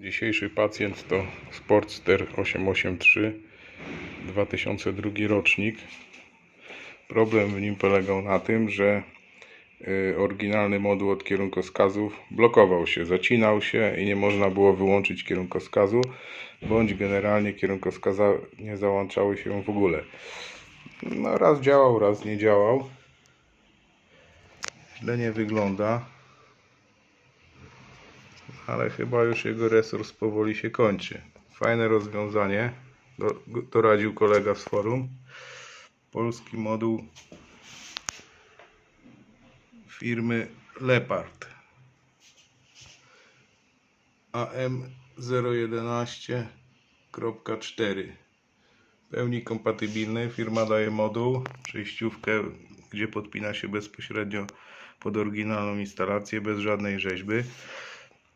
Dzisiejszy pacjent to Sportster 883 2002 rocznik. Problem w nim polegał na tym, że y, oryginalny moduł od kierunkowskazów blokował się, zacinał się i nie można było wyłączyć kierunkowskazu, bądź generalnie kierunkowskaza nie załączały się w ogóle. No, raz działał, raz nie działał. Źle nie wygląda ale chyba już jego resurs powoli się kończy. Fajne rozwiązanie. Do, doradził kolega z forum. Polski moduł firmy Leopard AM011.4 w pełni kompatybilny. Firma daje moduł, przejściówkę, gdzie podpina się bezpośrednio pod oryginalną instalację bez żadnej rzeźby.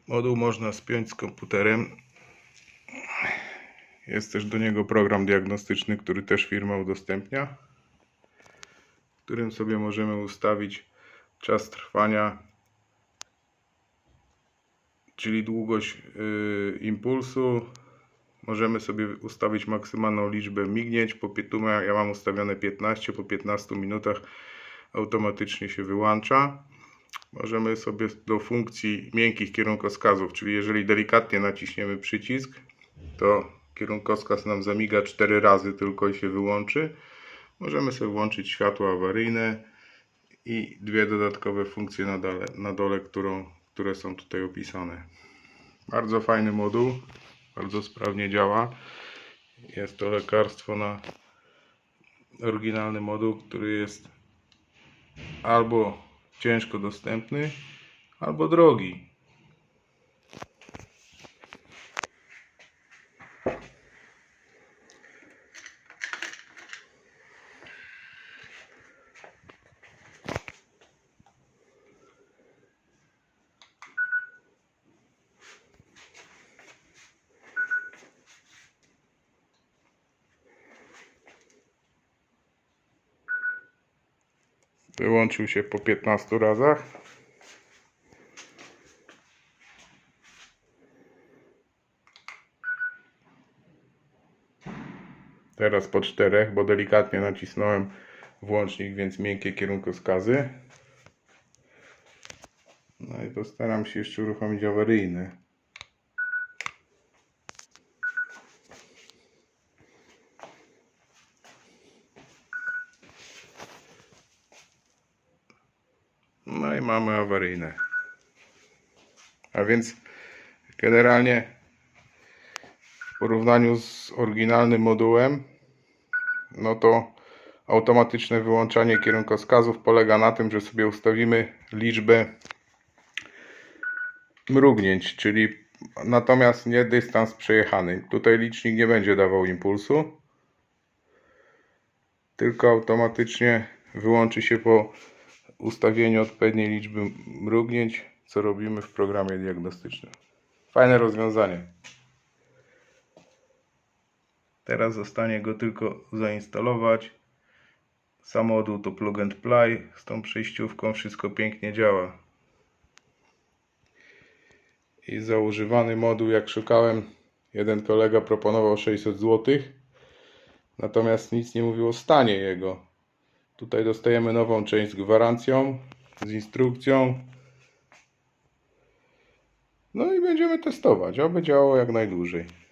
Moduł można spiąć z komputerem. Jest też do niego program diagnostyczny, który też firma udostępnia, w którym sobie możemy ustawić czas trwania, czyli długość yy, impulsu. Możemy sobie ustawić maksymalną liczbę mignięć. Po piętuma, ja mam ustawione 15, po 15 minutach automatycznie się wyłącza możemy sobie do funkcji miękkich kierunkowskazów, czyli jeżeli delikatnie naciśniemy przycisk, to kierunkowskaz nam zamiga 4 razy tylko i się wyłączy. Możemy sobie włączyć światło awaryjne i dwie dodatkowe funkcje na dole, na dole którą, które są tutaj opisane. Bardzo fajny moduł, bardzo sprawnie działa. Jest to lekarstwo na oryginalny moduł, który jest albo ciężko dostępny albo drogi. Wyłączył się po 15 razach. Teraz po czterech, bo delikatnie nacisnąłem włącznik, więc miękkie kierunkowskazy. No i postaram się jeszcze uruchomić awaryjny. No i mamy awaryjne. A więc generalnie w porównaniu z oryginalnym modułem, no to automatyczne wyłączanie kierunkowskazów polega na tym, że sobie ustawimy liczbę mrugnięć, czyli natomiast nie dystans przejechany. Tutaj licznik nie będzie dawał impulsu, tylko automatycznie wyłączy się po ustawieniu odpowiedniej liczby mrugnięć, co robimy w programie diagnostycznym. Fajne rozwiązanie. Teraz zostanie go tylko zainstalować. Samochód to plug and play z tą przejściówką, wszystko pięknie działa. I za używany moduł, jak szukałem, jeden kolega proponował 600 zł. Natomiast nic nie mówił o stanie jego. Tutaj dostajemy nową część z gwarancją, z instrukcją. No i będziemy testować, aby działało jak najdłużej.